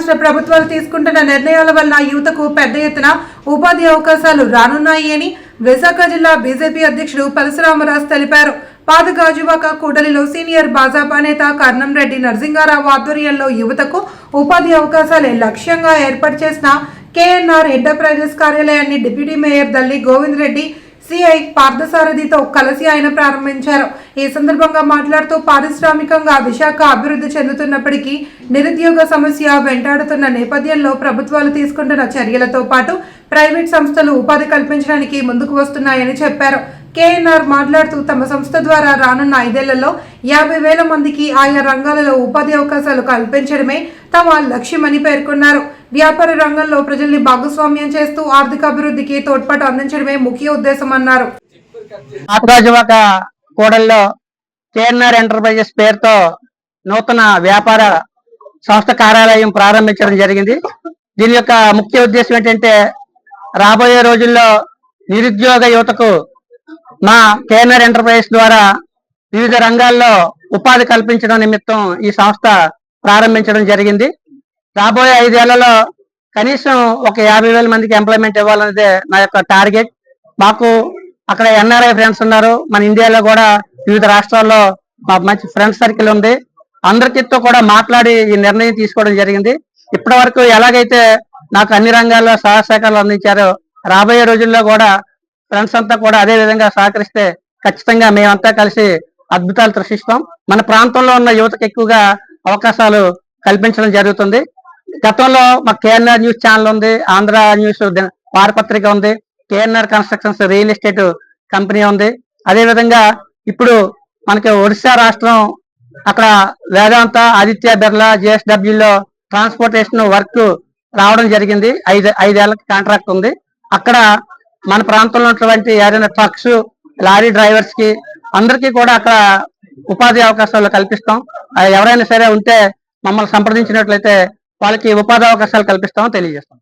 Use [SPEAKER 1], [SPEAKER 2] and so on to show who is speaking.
[SPEAKER 1] రాష్ట్ర ప్రభుత్వాలు తీసుకుంటున్న నిర్ణయాల వల్ల యువతకు పెద్ద ఎత్తున ఉపాధి అవకాశాలు రానున్నాయి అని విశాఖ జిల్లా బీజేపీ అధ్యక్షుడు పరశురామరాజు తెలిపారు. పాదగాజువాక కూడలిలో సీనియర్ భాజపా నేత కర్ణం రెడ్డి నరసింగారావు ఆధ్వర్యంలో యువతకు ఉపాధి అవకాశాలే లక్ష్యంగా ఏర్పాటు చేసిన కేఎన్ఆర్ ఎంటర్ప్రైజెస్ కార్యాలయాన్ని deputy mayor Dalli Govind Reddy CI పార్థసారథితో కలిసి ఆయన ప్రారంభించారు. ఈ సందర్భంగా మాట్లాడుతూ పారిశ్రామికంగా విశాఖ అభివృద్ధి చెందుతున్నప్పటికీ నిరుద్యోగ సమస్య వెంటాడుతున్న నేపథ్యంలో ప్రభుత్వాలు తీసుకుంటున్న చర్యలతో పాటు ప్రైవేట్ సంస్థలు ఉపాధి కల్పించడానికి ముందుకు వస్తున్నాయని చెప్పారు. కేఎన్ఆర్ మాట్లాడుతూ తమ సంస్థ ద్వారా రానున్న ఐదేళ్ళలో యాభై వేల మందికి ఆయా రంగాలలో ఉపాధి అవకాశాలు కల్పించడమే తమ లక్ష్యమని పేర్కొన్నారు. వ్యాపార రంగంలో ప్రజల్ని భాగస్వామ్యం చేస్తూ ఆర్థిక అభివృద్ధికి తోడ్పాటు అందించడమే ముఖ్య ఉద్దేశం
[SPEAKER 2] అన్నారు కూడల్లో కేఎన్ఆర్ ఎంటర్ప్రైజెస్ పేరుతో నూతన వ్యాపార సంస్థ కార్యాలయం ప్రారంభించడం జరిగింది. దీని యొక్క ముఖ్య ఉద్దేశం ఏంటంటే రాబోయే రోజుల్లో నిరుద్యోగ యువతకు మా కేఎన్ఆర్ ఎంటర్ప్రైజ్ ద్వారా వివిధ రంగాల్లో ఉపాధి కల్పించడం నిమిత్తం ఈ సంస్థ ప్రారంభించడం జరిగింది. రాబోయే ఐదేళ్ళలో కనీసం ఒక యాభై వేల మందికి ఎంప్లాయ్మెంట్ ఇవ్వాలనేదే నా యొక్క టార్గెట్. మాకు అక్కడ ఎన్ఆర్ఐ ఫ్రెండ్స్ ఉన్నారు. మన ఇండియాలో కూడా వివిధ రాష్ట్రాల్లో మా మంచి ఫ్రెండ్స్ సర్కిల్ ఉంది. అందరితో కూడా మాట్లాడి ఈ నిర్ణయం తీసుకోవడం జరిగింది. ఇప్పటి వరకు ఎలాగైతే నాకు అన్ని రంగాల్లో సహాయ సహకారాలు అందించారో రాబోయే రోజుల్లో కూడా ఫ్రెండ్స్ అంతా కూడా అదే విధంగా సహకరిస్తే ఖచ్చితంగా మేమంతా కలిసి అద్భుతాలు సృష్టిస్తాం మన ప్రాంతంలో ఉన్న యువతకు ఎక్కువగా అవకాశాలు కల్పించడం జరుగుతుంది. గతంలో మా కేఎన్ఆర్ న్యూస్ ఛానల్ ఉంది ఆంధ్ర న్యూస్ ది- వారపత్రిక ఉంది KNR constructions real estate company ఉంది. అదే విధంగా ఇప్పుడు మనకి ఒడిశా రాష్ట్రం అక్కడ వేదాంత ఆదిత్య బిర్లా JSW లో ట్రాన్స్పోర్టేషన్ వర్క్ రావడం జరిగింది. ఐదు ఐదేళ్ళ కాంట్రాక్ట్ ఉంది. అక్కడ మన ప్రాంతంలో ఉన్నటువంటి ఏదైనా ట్రక్స్ లారీ డ్రైవర్స్కి అందరికీ కూడా అక్కడ ఉపాధి అవకాశాలు కల్పిస్తాం. ఎవరైనా సరే ఉంటే మమ్మల్ని సంప్రదించినట్లయితే వాళ్ళకి ఉపాధి అవకాశాలు కల్పిస్తామని తెలియజేస్తాం.